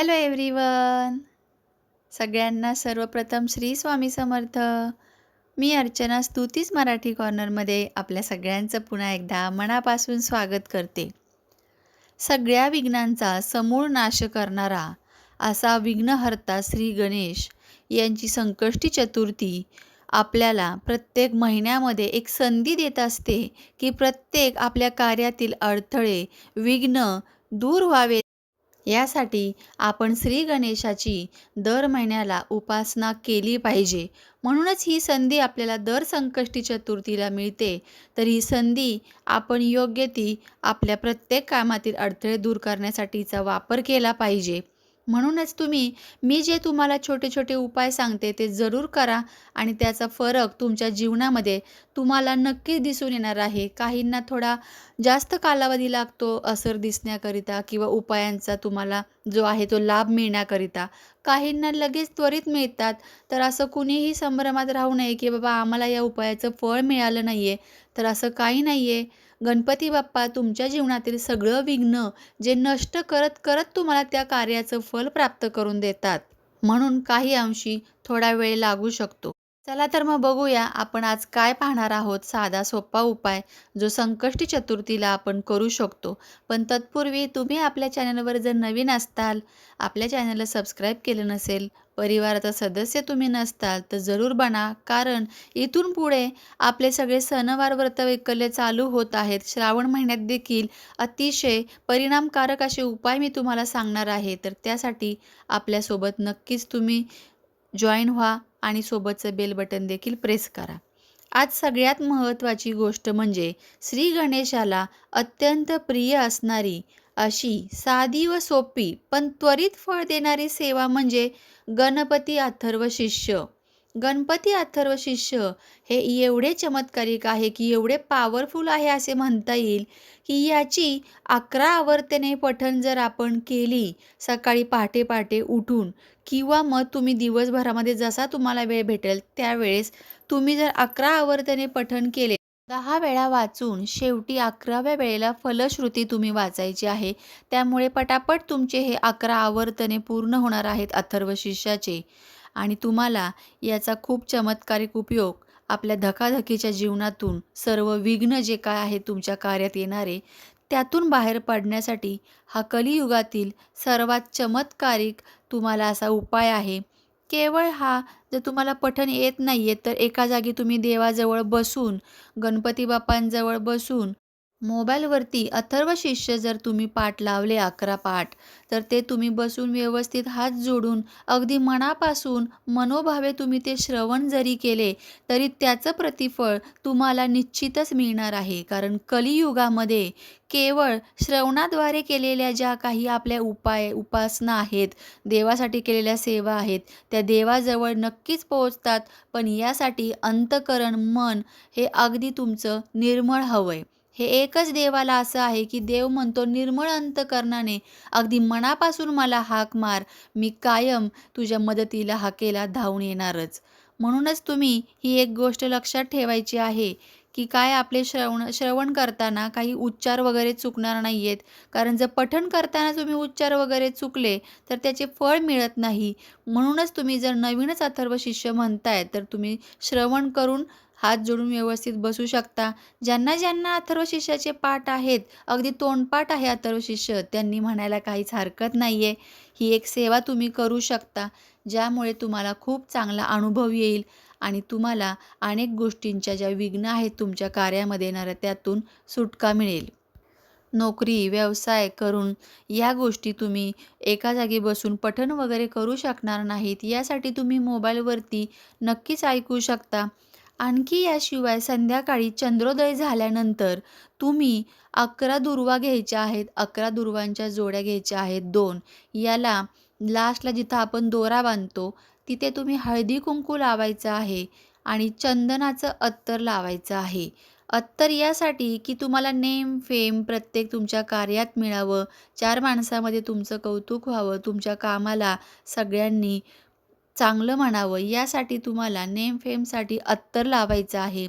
Hello everyone. सगळ्यांना सर्वप्रथम श्री स्वामी समर्थ. मी अर्चना स्तुतीच मराठी कॉर्नरमध्ये आपल्या सगळ्यांचं पुन्हा एकदा मनापासून स्वागत करते. सगळ्या विघ्नांचा समूळ नाश करणारा असा विघ्नहर्ता श्री गणेश यांची संकष्टी चतुर्थी आपल्याला प्रत्येक महिन्यामध्ये एक संधी देत असते की प्रत्येक आपल्या कार्यातील अडथळे विघ्न दूर व्हावे यासाठी आपण श्री गणेशाची दर महिन्याला उपासना केली पाहिजे. म्हणूनच ही संधी आपल्याला दर संकष्टी चतुर्थीला मिळते. तर ही संधी आपण योग्य ती आपल्या प्रत्येक कामातील अडथळे दूर करण्यासाठीचा वापर केला पाहिजे. म्हणूनच तुम्ही मी जे तुम्हाला छोटे छोटे उपाय सांगते ते जरूर करा आणि त्याचा फरक तुमच्या जीवनामध्ये तुम्हाला नक्कीच दिसून येणार आहे. काहींना थोडा जास्त कालावधी लागतो असर दिसण्याकरिता किंवा उपायांचा तुम्हाला जो आहे तो लाभ मिळण्याकरिता. काहींना लगेच त्वरित मिळतात. तर असं कुणीही संभ्रमात राहू नये की बाबा आम्हाला या उपायाचं फळ मिळालं नाही आहे तर असं काही नाही आहे गणपती बाप्पा तुमच्या जीवनातील सगळं विघ्न जे नष्ट करत करत तुम्हाला त्या कार्याचं फल प्राप्त करून देतात. म्हणून काही अंशी थोडा वेळ लागू शकतो. चला तर मग बघूया आपण आज काय पाहणार आहोत. साधा सोपा उपाय जो संकष्टी चतुर्थीला आपण करू शकतो. पण तत्पूर्वी तुम्ही आपल्या चॅनलवर जर नवीन असताल आपल्या चॅनलला सबस्क्राईब केलं नसेल परिवाराचा सदस्य तुम्ही नसताल तर जरूर बना. कारण इथून पुढे आपले सगळे सणवार व्रतवैकल्य चालू होत आहेत. श्रावण महिन्यात देखील अतिशय परिणामकारक असे उपाय मी तुम्हाला सांगणार आहे. तर त्यासाठी आपल्यासोबत नक्कीच तुम्ही जॉईन व्हा. आणि सोबतचं बेल बटन देखील प्रेस करा. आज सगळ्यात महत्त्वाची गोष्ट म्हणजे श्री गणेशाला अत्यंत प्रिय असणारी अशी साधी व सोपी पण त्वरित फळ देणारी सेवा म्हणजे गणपती अथर्व शिष्य. गणपती अथर्व शिष्य हे एवढे चमत्कारिक आहे की एवढे पॉवरफुल आहे असे म्हणता येईल की याची अकरा आवर्तने पठण जर आपण केली सकाळी पहाटे पहाटे उठून किंवा मग तुम्ही दिवसभरामध्ये जसा तुम्हाला वेळ भेटेल त्यावेळेस तुम्ही जर अकरा आवर्तने पठण केले दहा वेळा वाचून शेवटी अकराव्या वेळेला फलश्रुती तुम्ही वाचायची आहे. त्यामुळे पटापट तुमचे हे अकरा आवर्तने पूर्ण होणार आहेत अथर्व शिष्याचे. आणि तुम्हाला याचा खूप चमत्कारिक उपयोग आपल्या धकाधकीच्या जीवनातून सर्व विघ्न जे काय आहे तुमच्या कार्यात येणारे त्यातून बाहेर पडण्यासाठी हा कलियुगातील सर्वात चमत्कारिक तुम्हाला असा उपाय आहे. केवळ हा जर तुम्हाला पठण येत नाही आहे तर एका जागी तुम्ही देवाजवळ बसून गणपती बाप्पांजवळ बसून मोबाईलवरती अथर्व शिष्य जर तुम्ही पाठ लावले अकरा पाठ तर ते तुम्ही बसून व्यवस्थित हात जोडून अगदी मनापासून मनोभावे तुम्ही ते श्रवण जरी केले तरी त्याचं प्रतिफळ तुम्हाला निश्चितच मिळणार आहे. कारण कलियुगामध्ये केवळ श्रवणाद्वारे केलेल्या ज्या काही आपल्या उपाय उपासना आहेत देवासाठी केलेल्या सेवा आहेत त्या देवाजवळ नक्कीच पोहोचतात पण यासाठी अंतकरण मन हे अगदी तुमचं निर्मळ हवं आहे हे एकच देवाला असं आहे की देव म्हणतो निर्मळ अंतकरणाने अगदी मनापासून मला हाक मार मी कायम तुझ्या मदतीला हाकेला धावून येणारच. म्हणूनच तुम्ही ही एक गोष्ट लक्षात ठेवायची आहे की काय आपले श्रवण श्रवण करताना काही उच्चार वगैरे चुकणार नाही आहेत कारण जर पठण करताना तुम्ही उच्चार वगैरे चुकले तर त्याचे फळ मिळत नाही. म्हणूनच तुम्ही जर नवीनच अथर्व शिष्य म्हणताय तर तुम्ही श्रवण करून हात जोडून व्यवस्थित बसू शकता. ज्यांना ज्यांना अथर्व शिष्याचे पाठ आहेत अगदी तोंडपाठ आहे अथर्व शिष्य त्यांनी म्हणायला काहीच हरकत नाही आहे ही एक सेवा तुम्ही करू शकता ज्यामुळे तुम्हाला खूप चांगला अनुभव येईल आणि तुम्हाला अनेक गोष्टींच्या ज्या विघ्न आहेत तुमच्या कार्यामध्ये येणाऱ्या त्यातून सुटका मिळेल. नोकरी व्यवसाय करून या गोष्टी तुम्ही एका जागी बसून पठण वगैरे करू शकणार नाहीत यासाठी तुम्ही मोबाईलवरती नक्कीच ऐकू शकता. आणखी याशिवाय संध्याकाळी चंद्रोदय झाल्यानंतर तुम्ही अकरा दुर्वा घ्यायच्या आहेत अकरा दुर्वांच्या जोड्या घ्यायच्या आहेत दोन. याला लास्टला जिथं आपण दोरा बांधतो तिथे तुम्ही हळदी कुंकू लावायचं आहे आणि चंदनाचं अत्तर लावायचं आहे. अत्तर यासाठी की तुम्हाला नेम फेम प्रत्येक तुमच्या कार्यात मिळावं चार माणसामध्ये तुमचं कौतुक व्हावं तुमच्या कामाला सगळ्यांनी चांगलं म्हणावं यासाठी तुम्हाला नेम फेमसाठी अत्तर लावायचं आहे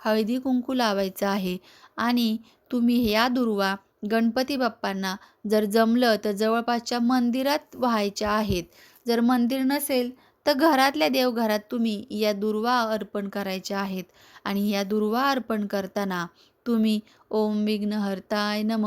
हळदी कुंकू लावायचं आहे आणि तुम्ही ह्या दुर्वा गणपती बाप्पांना जर जमलं तर जवळपासच्या मंदिरात व्हायच्या आहेत. जर मंदिर नसेल तर घरातल्या देवघरात तुम्ही या दुर्वा अर्पण करायच्या आहेत आणि या दुर्वा अर्पण करताना तुम्ही ओम विघ्नहर्ताय नम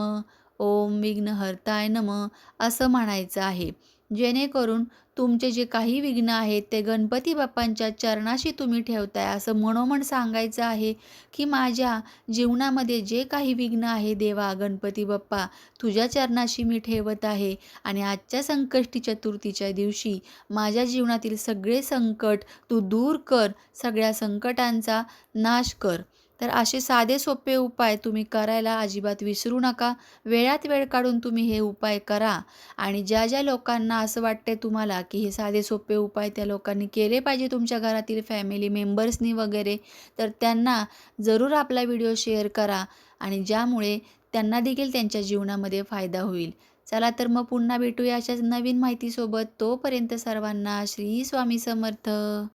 ओम विघ्नहर्ताय नम असं म्हणायचं आहे. जेणेकरून तुमचे जे काही विघ्न आहेत ते गणपती बाप्पांच्या चरणाशी तुम्ही ठेवताय. असं मनोमन सांगायचं आहे की माझ्या जीवनामध्ये जे काही विघ्न आहे देवा गणपती बाप्पा तुझ्या चरणाशी मी ठेवत आहे. आणि आजच्या संकष्टी चतुर्थीच्या दिवशी माझ्या जीवनातील सगळे संकट तू दूर कर. सगळ्या संकटांचा नाश कर. तर असे साधे सोपे उपाय तुम्ही करायला अजिबात विसरू नका. वेळात वेळ काढून तुम्ही हे उपाय करा. आणि ज्या ज्या लोकांना असं वाटते तुम्हाला की हे साधे सोपे उपाय त्या लोकांनी केले पाहिजे तुमच्या घरातील फॅमिली मेंबर्सनी वगैरे तर त्यांना जरूर आपला व्हिडिओ शेअर करा. आणि ज्यामुळे त्यांना देखील त्यांच्या जीवनामध्ये फायदा होईल. चला तर मग पुन्हा भेटूया अशाच नवीन माहितीसोबत. तोपर्यंत सर्वांना श्री स्वामी समर्थ.